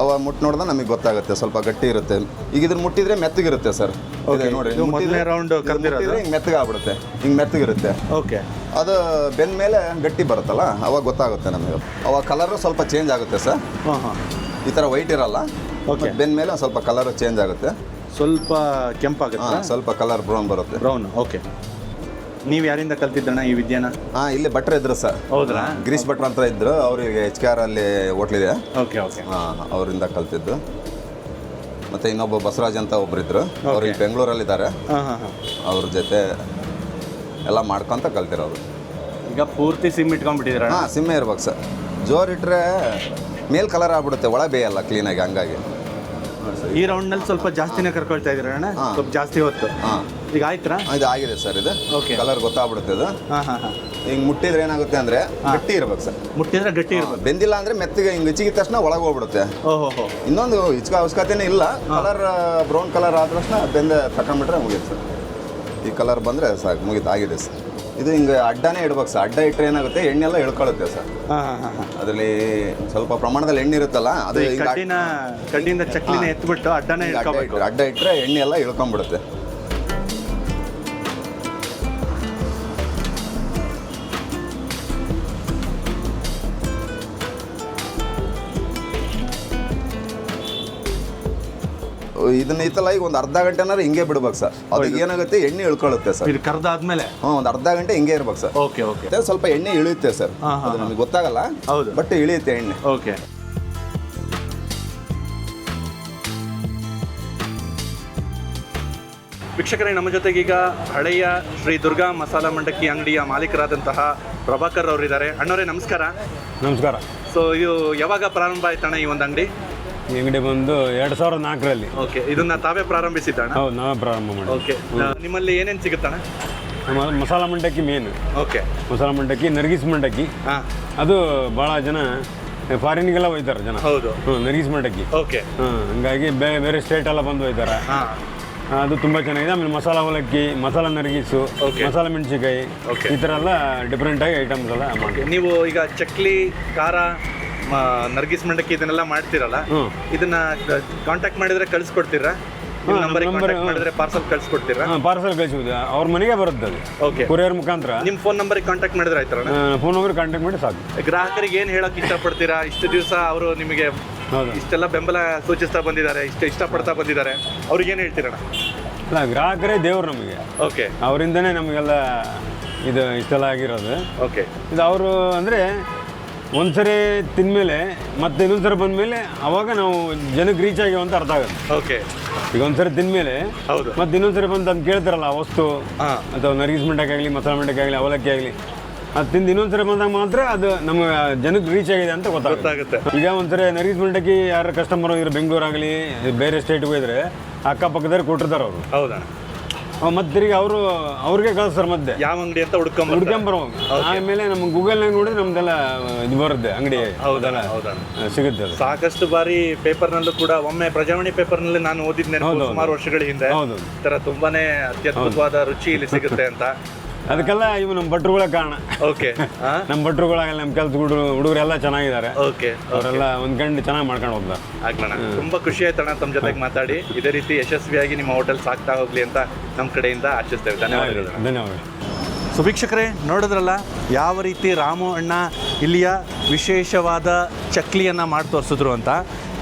ಅವ ಮುಟ್ಟು ನೋಡಿದ್ರೆ ನಮಗೆ ಗೊತ್ತಾಗುತ್ತೆ ಸ್ವಲ್ಪ ಗಟ್ಟಿ ಇರುತ್ತೆ. ಈಗ ಇದನ್ನ ಮುಟ್ಟಿದ್ರೆ ಮೆತ್ತಗಿರುತ್ತೆ ಸರ್. ಓಕೆ ನೋಡಿ ರೌಂಡ್ ಮೊದಲನೇ round ಕರ್ದಿರೋದು? ಹಿಂಗೆ ಮೆತ್ತಗಾಗ್ಬಿಡುತ್ತೆ ಹಿಂಗೆ ಮೆತ್ತಗಿರುತ್ತೆ. ಓಕೆ ಅದು ಬೆಂದ ಮೇಲೆ ಗಟ್ಟಿ ಬರುತ್ತಲ್ಲ ಅವಾಗ ಗೊತ್ತಾಗುತ್ತೆ ನಮಗೆ. ಅವಾಗ ಕಲರು ಸ್ವಲ್ಪ ಚೇಂಜ್ ಆಗುತ್ತೆ ಸರ್. ಹಾಂ ಹಾಂ. ಈ ಥರ ವೈಟ್ ಇರಲ್ಲ ಓಕೆ ಬೆಂದ ಮೇಲೆ ಸ್ವಲ್ಪ ಕಲರ್ ಚೇಂಜ್ ಆಗುತ್ತೆ. ಸ್ವಲ್ಪ ಕೆಂಪಾಗುತ್ತೆ? ಸ್ವಲ್ಪ ಕಲರ್ ಬ್ರೌನ್ ಬರುತ್ತೆ. ಬ್ರೌನ್ ಓಕೆ ನೀವು ಯಾರಿಂದ ಕಲ್ತಿದ್ದಣ್ಣ ಈ ವಿದ್ಯೆನ? ಹಾ ಇಲ್ಲಿ ಭಟ್ರ ಇದ್ರು ಸರ್. ಹೌದ್ರಾ? ಗಿರೀಶ್ ಭಟ್ರ ಅಂತ ಇದ್ರು. ಅವರಿಗೆ ಎಚ್ ಕೆ ಆರ್ ಅಲ್ಲಿ ಹೋಟ್ಲಿದೆ. Okay okay. ಹಾಂ ಅವರಿಂದ ಕಲ್ತಿದ್ದು. ಮತ್ತೆ ಇನ್ನೊಬ್ಬ ಬಸವರಾಜ್ ಅಂತ ಒಬ್ರಿದ್ರು ಅವ್ರು ಇಲ್ಲಿ ಬೆಂಗಳೂರಲ್ಲಿದ್ದಾರೆ. ಹಾಂ ಹಾಂ ಹಾಂ. ಅವ್ರ ಜೊತೆ ಎಲ್ಲ ಮಾಡ್ಕೊಂತ ಕಲ್ತಿರೋರು ಈಗ ಪೂರ್ತಿ ಸಿಮ್ ಇಟ್ಕೊಂಡ್ಬಿಟ್ಟಿದ್ರಣ್ಣ ಹಾಂ ಸಿಮ್ಮೆ ಇರ್ಬೇಕು ಸರ್. ಜೋರ್ ಇಟ್ರೆ ಮೇಲ್ ಕಲರ್ ಆಗ್ಬಿಡುತ್ತೆ ಒಳ ಬೇಯಲ್ಲ ಕ್ಲೀನಾಗಿ ಹಂಗಾಗಿ. ಈ ರೌಂಡ್ನಲ್ಲಿ ಸ್ವಲ್ಪ ಜಾಸ್ತಿನೇ ಕರ್ಕೊಳ್ತಾ ಇದ್ರಣ್ಣ ಸ್ವಲ್ಪ ಜಾಸ್ತಿ ಹೊತ್ತು. ಹಾಂ. ಈಗ ಆಯ್ತಾ ಇದು ಆಗಿದೆ ಸರ್ ಇದು. ಓಕೆ ಕಲರ್ ಗೊತ್ತಾಗ್ಬಿಡುತ್ತೆ ಇದು. ಹಾಂ ಹಾಂ ಹಾಂ. ಹಿಂಗೆ ಮುಟ್ಟಿದ್ರೆ ಏನಾಗುತ್ತೆ ಅಂದರೆ ಗಟ್ಟಿ ಇರ್ಬೇಕು ಸರ್. ಮುಟ್ಟಿದ್ರೆ ಗಟ್ಟಿ ಇರ್ಬೇಕು. ಬೆಂದಿಲ್ಲ ಅಂದರೆ ಮೆತ್ತಗೆ ಹಿಂಗೆ ಹೆಚ್ಚಿಗೆ ತಕ್ಷಣ ಒಳಗೆ ಹೋಗ್ಬಿಡುತ್ತೆ. ಓಹೋ ಇನ್ನೊಂದು ಹಿಚ್ಕ ಅವಶ್ಯಕತೆನೇ ಇಲ್ಲ. ಕಲರ್ ಬ್ರೌನ್ ಕಲರ್ ಆದ ತಕ್ಷಣ ಬೆಂದ ತಕೊಂಡ್ಬಿಟ್ರೆ ಮುಗೀತು ಸರ್. ಈ ಕಲರ್ ಬಂದರೆ ಸಾಕು ಮುಗೀತು ಆಗಿದೆ ಸರ್. ಇದು ಹಿಂಗೆ ಅಡ್ಡನೇ ಇಡ್ಬೇಕು ಸರ್. ಅಡ್ಡ ಇಟ್ಟರೆ ಏನಾಗುತ್ತೆ ಎಣ್ಣೆಲ್ಲ ಇಳ್ಕೊಳ್ಳುತ್ತೆ ಸರ್. ಅದರಲ್ಲಿ ಸ್ವಲ್ಪ ಪ್ರಮಾಣದಲ್ಲಿ ಎಣ್ಣೆ ಇರುತ್ತಲ್ಲ ಅದು ಕಡ್ಡಿನ ಕಡ್ಡಿಯಿಂದ ಚಕ್ಲಿನ ಎತ್ಬಿಟ್ಟು ಅಡ್ಡನೇ ಅಡ್ಡ ಇಟ್ಟರೆ ಎಣ್ಣೆ ಎಲ್ಲ ಇಳ್ಕೊಂಬಿಡುತ್ತೆ ಇದನ್ನ ಐತಲ್ಲ ಈಗ ಒಂದು ಅರ್ಧ ಗಂಟೆನಾರು ಹಿಂಗೆ ಬಿಡ್ಬೇಕು ಸರ್. ಅದಕ್ಕೆ ಏನಾಗುತ್ತೆ ಎಣ್ಣೆ ಇಳ್ಕೊಳ್ಳುತ್ತೆ ಸರ್. ಇದು ಕರ್ದಾದ್ಮೇಲೆ? ಹ್ಞೂ ಒಂದು ಅರ್ಧ ಗಂಟೆ ಹಿಂಗೆ ಇರ್ಬೇಕು ಸರ್. Okay okay. ಸ್ವಲ್ಪ ಎಣ್ಣೆ ಇಳಿಯುತ್ತೆ ಸರ್. ಅದು ನಮಗೆ ಗೊತ್ತಾಗಲ್ಲ ಹೌದು. ಬಟ್ ಇಳಿಯುತ್ತೆ ಎಣ್ಣೆ. ಓಕೆ. ವೀಕ್ಷಕರೇ ನಮ್ಮ ಜೊತೆಗೀಗ ಹಳೆಯ ಶ್ರೀ ದುರ್ಗಾ ಮಸಾಲ ಮಂಡಕ್ಕಿ ಅಂಗಡಿಯ ಮಾಲೀಕರಾದಂತಹ ಪ್ರಭಾಕರ್ ಅವರಿದ್ದಾರೆ. ಅಣ್ಣವರೇ ನಮಸ್ಕಾರ. ನಮಸ್ಕಾರ. ಸೊ ಇದು ಯಾವಾಗ ಪ್ರಾರಂಭ ಆಯ್ತಣ್ಣ ಈ ಒಂದು ಅಂಗಡಿ? ಈ ಅಂಗಡಿ ಬಂದು ಎರಡು ಸಾವಿರದ ನಾಲ್ಕರಲ್ಲಿ. ಓಕೆ ಇದನ್ನ ತಾವೇ ಪ್ರಾರಂಭಿಸಿದ್ದಣ್ಣ ಹೌದು ನಾವೇ ಪ್ರಾರಂಭ ಮಾಡಿ ಓಕೆ ನಿಮ್ಮಲ್ಲಿ ಏನೇನು ಸಿಗುತ್ತಣ್ಣ? ನಮ್ಮ ಮಸಾಲ ಮಂಡಕ್ಕಿ ಮೇನ್ ಓಕೆ ಮಸಾಲ ಮಂಡಕ್ಕಿ ನರ್ಗಿಸ್ ಮಂಡಕ್ಕಿ. ಅದು ಭಾಳ ಜನ ಫಾರಿನ್ಗೆಲ್ಲ ಹೋಯ್ತಾರೆ ಜನ. ಹೌದು. ಹ್ಞೂ ನರ್ಗಿಸ್ ಮಂಡಕ್ಕಿ. ಓಕೆ ಹಂಗಾಗಿ ಬೇರೆ ಬೇರೆ ಸ್ಟೇಟ್ ಎಲ್ಲ ಬಂದು ಹೋಯ್ತಾರೆ. ಹಾಂ. ಅದು ತುಂಬ ಚೆನ್ನಾಗಿದೆ. ಆಮೇಲೆ ಮಸಾಲ ಅವಲಕ್ಕಿ ಮಸಾಲ ನರ್ಗಿಸು. ಮಸಾಲ ಮೆಣಸಿನ್ಕಾಯಿ. ಈ ಥರ ಎಲ್ಲ ಡಿಫ್ರೆಂಟಾಗಿ ಐಟಮ್ಸ್ ಎಲ್ಲ ಮಾಡಿ ನೀವು ಈಗ ಚಕ್ಲಿ ಖಾರ ನರ್ಗಿಸ್ ಮಂಡಕ್ಕಿ ಇದನ್ನೆಲ್ಲ ಮಾಡ್ತೀರಲ್ಲ ಇದನ್ನ ಕಾಂಟ್ಯಾಕ್ಟ್ ಮಾಡಿದ್ರೆ ಕಳಿಸ್ಕೊಡ್ತೀರಾ? ನಂಬರ್ ಕಾಂಟ್ಯಾಕ್ಟ್ ಮಾಡಿದ್ರೆ ಪಾರ್ಸಲ್ ಕಳಿಸ್ಕೊಡ್ತೀರಾ? ಪಾರ್ಸಲ್ ಕಳಿಸುವುದು ಅವ್ರ ಮನೆಗೆ ಬರುತ್ತೆ ಅದು. ಓಕೆ ಕೊರಿಯರ್ ಮುಖಾಂತರ. ನಿಮ್ಮ ಫೋನ್ ನಂಬರ್ ಕಾಂಟ್ಯಾಕ್ಟ್ ಮಾಡಿದ್ರೆ ಆಯ್ತಲ್ಲ? ಫೋನ್ ನಂಬರ್ ಕಾಂಟ್ಯಾಕ್ಟ್ ಮಾಡಿ ಸಾಕು. ಗ್ರಾಹಕರಿಗೆ ಏನು ಹೇಳಕ್ ಇಷ್ಟಪಡ್ತೀರಾ? ಇಷ್ಟು ದಿವಸ ಅವರು ನಿಮಗೆ ಇಷ್ಟೆಲ್ಲ ಬೆಂಬಲ ಸೂಚಿಸ್ತಾ ಬಂದಿದ್ದಾರೆ ಇಷ್ಟು ಇಷ್ಟಪಡ್ತಾ ಬಂದಿದ್ದಾರೆ. ಅವ್ರಿಗೆ ಏನು ಹೇಳ್ತೀರಣ್ಣ? ಅಲ್ಲ ಗ್ರಾಹಕರೇ ದೇವ್ರು ನಮಗೆ. ಓಕೆ ಅವರಿಂದನೇ ನಮಗೆಲ್ಲ ಇದು ಇಷ್ಟೆಲ್ಲ ಆಗಿರೋದು. ಓಕೆ ಇದು ಅವರು ಅಂದರೆ ಒಂದ್ಸರಿ ತಿಂದಮೇಲೆ ಮತ್ತೆ ಇನ್ನೊಂದ್ಸರಿ ಬಂದಮೇಲೆ ಅವಾಗ ನಾವು ಜನಕ್ಕೆ ರೀಚ್ ಆಗ್ಯಾವ ಅಂತ ಅರ್ಥ ಆಗುತ್ತೆ. ಓಕೆ ಈಗ ಒಂದ್ಸರಿ ತಿಂದಮೇಲೆ ಹೌದು. ಮತ್ತೆ ಇನ್ನೊಂದ್ಸರಿ ಬಂದು ಅಂತ ಕೇಳ್ತಾರಲ್ಲ ಆ ವಸ್ತು ಹಾಂ. ಅಥವಾ ನರ್ಗಿಸ್ ಮಂಡಕ್ಕಾಗಲಿ ಮಸಾಲೆ ಮಂಡಕ್ಕಾಗಲಿ ಅವಲಕ್ಕಿ ಆಗಲಿ ಅದು ತಿಂದು ಇನ್ನೊಂದ್ಸರಿ ಬಂದಾಗ ಮಾತ್ರ ಅದು ನಮ್ಮ ಜನಕ್ಕೆ ರೀಚ್ ಆಗಿದೆ ಅಂತ ಗೊತ್ತಾಗುತ್ತೆ. ಗೊತ್ತಾಗುತ್ತೆ. ಈಗ ಒಂದ್ಸರಿ ನರ್ಗಿಸ್ ಮಂಡಕ್ಕಿ ಯಾರು ಕಸ್ಟಮರ್ ಹೋಗಿದ್ರೆ ಬೆಂಗಳೂರಾಗಲಿ ಬೇರೆ ಸ್ಟೇಟ್ಗೆ ಹೋಗಿದ್ರೆ ಅಕ್ಕಪಕ್ಕದವ್ರು ಕೊಟ್ಟಿರ್ತಾರೆ ಅವರು. ಹೌದಣ್ಣ ಮತ್ತೆ ತಿರುಗಿ ಅವರು ಅವ್ರಿಗೆ ಕಳಿಸ್ತಾರೆ ಮತ್ತೆ ಯಾವ ಅಂಗಡಿ ಅಂತ ಹುಡ್ಕೊಂಡ್ ಹುಡ್ಕೊಂಬರ್ಬೇಕು ಆಮೇಲೆ ನಮ್ಮ ಗೂಗಲ್ನಾಗ ನೋಡಿದ್ರೆ ನಮ್ದೆಲ್ಲ ಇದು ಬರುತ್ತೆ ಅಂಗಡಿ ಹೌದಲ್ಲ ಹೌದಾ. ಸಿಗುತ್ತೆ ಅದು. ಸಾಕಷ್ಟು ಬಾರಿ ಪೇಪರ್ ನಲ್ಲೂ ಕೂಡ ಒಮ್ಮೆ ಪ್ರಜಾವಾಣಿ ಪೇಪರ್ನಲ್ಲಿ ನಾನು ಓದಿದ್ದೆ. ಸುಮಾರು ವರ್ಷಗಳ ಹಿಂದೆ ಹೌದು. ಈ ತರ ತುಂಬಾನೇ ಅತ್ಯದ್ಭುತವಾದ ರುಚಿ ಇಲ್ಲಿ ಸಿಗುತ್ತೆ ಅಂತ. ಅದಕ್ಕೆಲ್ಲ ಇವು ನಮ್ಮ ಭಟ್ರುಗಳ ಕಾರಣ. ಓಕೆ ನಮ್ಮ ಭಟ್ರುಗಳಾಗಲ್ಲ ನಮ್ಮ ಕೆಲಸ ಹುಡುಗರು ಹುಡುಗರೆಲ್ಲ ಚೆನ್ನಾಗಿದ್ದಾರೆ. ಓಕೆ ಅವರೆಲ್ಲ ಒಂದ್ಕಂಡು ಚೆನ್ನಾಗಿ ಮಾಡ್ಕೊಂಡು ಹೋಗ್ತಾರೆ. ಆಗ್ಲಣ್ಣ ತುಂಬಾ ಖುಷಿ ಆಯ್ತಣ್ಣ ತಮ್ಮ ಜೊತೆಗೆ ಮಾತಾಡಿ. ಇದೇ ರೀತಿ ಯಶಸ್ವಿಯಾಗಿ ನಿಮ್ಮ ಹೋಟೆಲ್ ಸಾಕ್ತಾ ಹೋಗ್ಲಿ ಅಂತ ನಮ್ಮ ಕಡೆಯಿಂದ ಆಶಿಸ್ತೇವೆ. ಧನ್ಯವಾದಗಳು ಧನ್ಯವಾದಗಳು. ಸುಭೀಕ್ಷಕರೇ ನೋಡಿದ್ರಲ್ಲ ಯಾವ ರೀತಿ ರಾಮು ಅಣ್ಣ ಇಲ್ಲಿಯ ವಿಶೇಷವಾದ ಚಕ್ಲಿಯನ್ನು ಮಾಡಿ ತೋರಿಸಿದ್ರು ಅಂತ.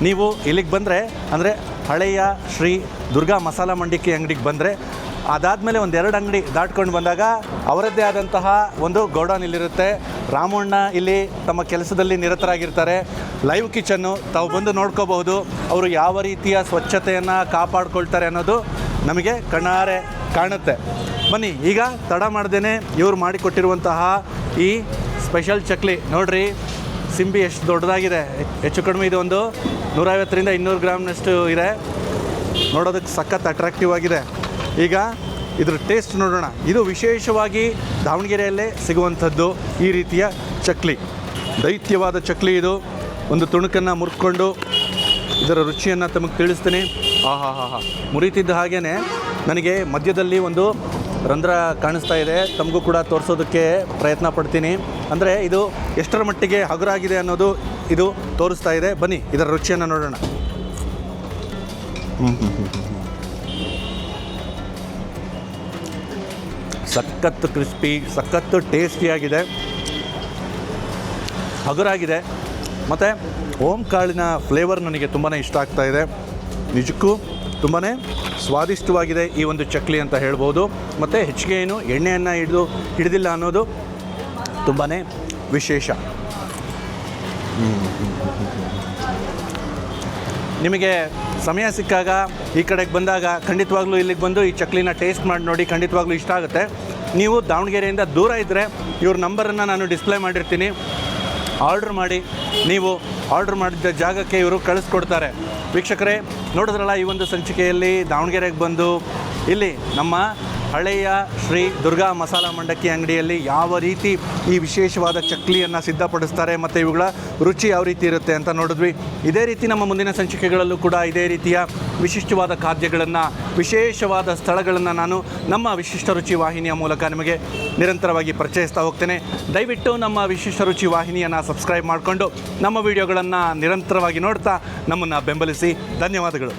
ನೀವು ಇಲ್ಲಿಗೆ ಬಂದರೆ ಅಂದರೆ ಹಳೆಯ ಶ್ರೀ ದುರ್ಗಾ ಮಸಾಲ ಮಂಡಿಕೆ ಅಂಗಡಿಗೆ ಬಂದರೆ ಅದಾದಮೇಲೆ ಒಂದೆರಡು ಅಂಗಡಿ ದಾಟ್ಕೊಂಡು ಬಂದಾಗ ಅವರದ್ದೇ ಆದಂತಹ ಒಂದು ಗೋಡೌನ್ ಇಲ್ಲಿರುತ್ತೆ. ರಾಮಣ್ಣ ಇಲ್ಲಿ ತಮ್ಮ ಕೆಲಸದಲ್ಲಿ ನಿರತರಾಗಿರ್ತಾರೆ. ಲೈವ್ ಕಿಚನ್ನು ತಾವು ಬಂದು ನೋಡ್ಕೋಬಹುದು ಅವರು ಯಾವ ರೀತಿಯ ಸ್ವಚ್ಛತೆಯನ್ನು ಕಾಪಾಡ್ಕೊಳ್ತಾರೆ ಅನ್ನೋದು ನಮಗೆ ಕಣ್ಣಾರೆ ಕಾಣುತ್ತೆ. ಬನ್ನಿ, ಈಗ ತಡ ಮಾಡ್ದೇನೆ ಇವರು ಮಾಡಿಕೊಟ್ಟಿರುವಂತಹ ಈ ಸ್ಪೆಷಲ್ ಚಕ್ಲಿ. ನೋಡ್ರಿ, ಸಿಂಬಿ ಎಷ್ಟು ದೊಡ್ಡದಾಗಿದೆ. ಹೆಚ್ಚು ಕಡಿಮೆ ಇದು ಒಂದು ನೂರೈವತ್ತರಿಂದ ಇನ್ನೂರು ಗ್ರಾಮ್ನಷ್ಟು ಇದೆ. ನೋಡೋದಕ್ಕೆ ಸಖತ್ ಅಟ್ರಾಕ್ಟಿವ್ ಆಗಿದೆ. ಈಗ ಇದ್ರ ಟೇಸ್ಟ್ ನೋಡೋಣ. ಇದು ವಿಶೇಷವಾಗಿ ದಾವಣಗೆರೆಯಲ್ಲೇ ಸಿಗುವಂಥದ್ದು ಈ ರೀತಿಯ ಚಕ್ಲಿ. ದೈತ್ಯವಾದ ಚಕ್ಲಿ ಇದು. ಒಂದು ತುಣುಕನ್ನು ಮುರ್ಕೊಂಡು ಇದರ ರುಚಿಯನ್ನು ತಮಗೆ ತಿಳಿಸ್ತೀನಿ. ಆಹಾ ಹಾ ಹಾ ಮುರಿತಿದ್ದ ಹಾಗೇ ನನಗೆ ಮಧ್ಯದಲ್ಲಿ ಒಂದು ರಂಧ್ರ ಕಾಣಿಸ್ತಾ ಇದೆ. ತಮಗೂ ಕೂಡ ತೋರಿಸೋದಕ್ಕೆ ಪ್ರಯತ್ನ ಪಡ್ತೀನಿ. ಅಂದರೆ ಇದು ಎಷ್ಟರ ಮಟ್ಟಿಗೆ ಹಗುರಾಗಿದೆ ಅನ್ನೋದು ಇದು ತೋರಿಸ್ತಾ ಇದೆ. ಬನ್ನಿ ಇದರ ರುಚಿಯನ್ನು ನೋಡೋಣ. ಹ್ಞೂ ಹ್ಞೂ ಹ್ಮ್, ಸಖತ್ತು ಕ್ರಿಸ್ಪಿ, ಸಖತ್ತು ಟೇಸ್ಟಿಯಾಗಿದೆ. ಹಗುರಾಗಿದೆ. ಮತ್ತು ಓಂ ಕಾಳಿನ ಫ್ಲೇವರ್ ನನಗೆ ತುಂಬಾ ಇಷ್ಟ ಆಗ್ತಾ ಇದೆ. ನಿಜಕ್ಕೂ ತುಂಬಾ ಸ್ವಾದಿಷ್ಟವಾಗಿದೆ ಈ ಒಂದು ಚಕ್ಲಿ ಅಂತ ಹೇಳ್ಬೋದು. ಮತ್ತು ಹೆಚ್ಚಿಗೆ ಏನು ಎಣ್ಣೆಯನ್ನು ಹಿಡಿದು, ಹಿಡಿದಿಲ್ಲ ಅನ್ನೋದು ತುಂಬಾ ವಿಶೇಷ. ನಿಮಗೆ ಸಮಯ ಸಿಕ್ಕಾಗ ಈ ಕಡೆಗೆ ಬಂದಾಗ ಖಂಡಿತವಾಗ್ಲೂ ಇಲ್ಲಿಗೆ ಬಂದು ಈ ಚಕ್ಲಿನ ಟೇಸ್ಟ್ ಮಾಡಿ ನೋಡಿ ಖಂಡಿತವಾಗ್ಲೂ ಇಷ್ಟ ಆಗುತ್ತೆ. ನೀವು ದಾವಣಗೆರೆಯಿಂದ ದೂರ ಇದ್ದರೆ ಇವ್ರ ನಂಬರನ್ನು ನಾನು ಡಿಸ್ಪ್ಲೇ ಮಾಡಿರ್ತೀನಿ. ಆರ್ಡ್ರ್ ಮಾಡಿ, ನೀವು ಆರ್ಡ್ರ್ ಮಾಡಿದ್ದ ಜಾಗಕ್ಕೆ ಇವರು ಕಳಿಸ್ಕೊಡ್ತಾರೆ. ವೀಕ್ಷಕರೇ, ನೋಡಿದ್ರಲ್ಲ ಈ ಒಂದು ಸಂಚಿಕೆಯಲ್ಲಿ ದಾವಣಗೆರೆಗೆ ಬಂದು ಇಲ್ಲಿ ನಮ್ಮ ಹಳೆಯ ಶ್ರೀ ದುರ್ಗಾ ಮಸಾಲ ಮಂಡಕ್ಕಿ ಅಂಗಡಿಯಲ್ಲಿ ಯಾವ ರೀತಿ ಈ ವಿಶೇಷವಾದ ಚಕ್ಲಿಯನ್ನು ಸಿದ್ಧಪಡಿಸ್ತಾರೆ ಮತ್ತು ಇವುಗಳ ರುಚಿ ಯಾವ ರೀತಿ ಇರುತ್ತೆ ಅಂತ ನೋಡಿದ್ವಿ. ಇದೇ ರೀತಿ ನಮ್ಮ ಮುಂದಿನ ಸಂಚಿಕೆಗಳಲ್ಲೂ ಕೂಡ ಇದೇ ರೀತಿಯ ವಿಶಿಷ್ಟವಾದ ಖಾದ್ಯಗಳನ್ನು, ವಿಶೇಷವಾದ ಸ್ಥಳಗಳನ್ನು ನಾನು ನಮ್ಮ ವಿಶಿಷ್ಟ ರುಚಿ ವಾಹಿನಿಯ ಮೂಲಕ ನಿಮಗೆ ನಿರಂತರವಾಗಿ ಪರಿಚಯಿಸ್ತಾ ಹೋಗ್ತೇನೆ. ದಯವಿಟ್ಟು ನಮ್ಮ ವಿಶಿಷ್ಟ ರುಚಿ ವಾಹಿನಿಯನ್ನು ಸಬ್ಸ್ಕ್ರೈಬ್ ಮಾಡಿಕೊಂಡು ನಮ್ಮ ವಿಡಿಯೋಗಳನ್ನು ನಿರಂತರವಾಗಿ ನೋಡ್ತಾ ನಮ್ಮನ್ನು ಬೆಂಬಲಿಸಿ. ಧನ್ಯವಾದಗಳು.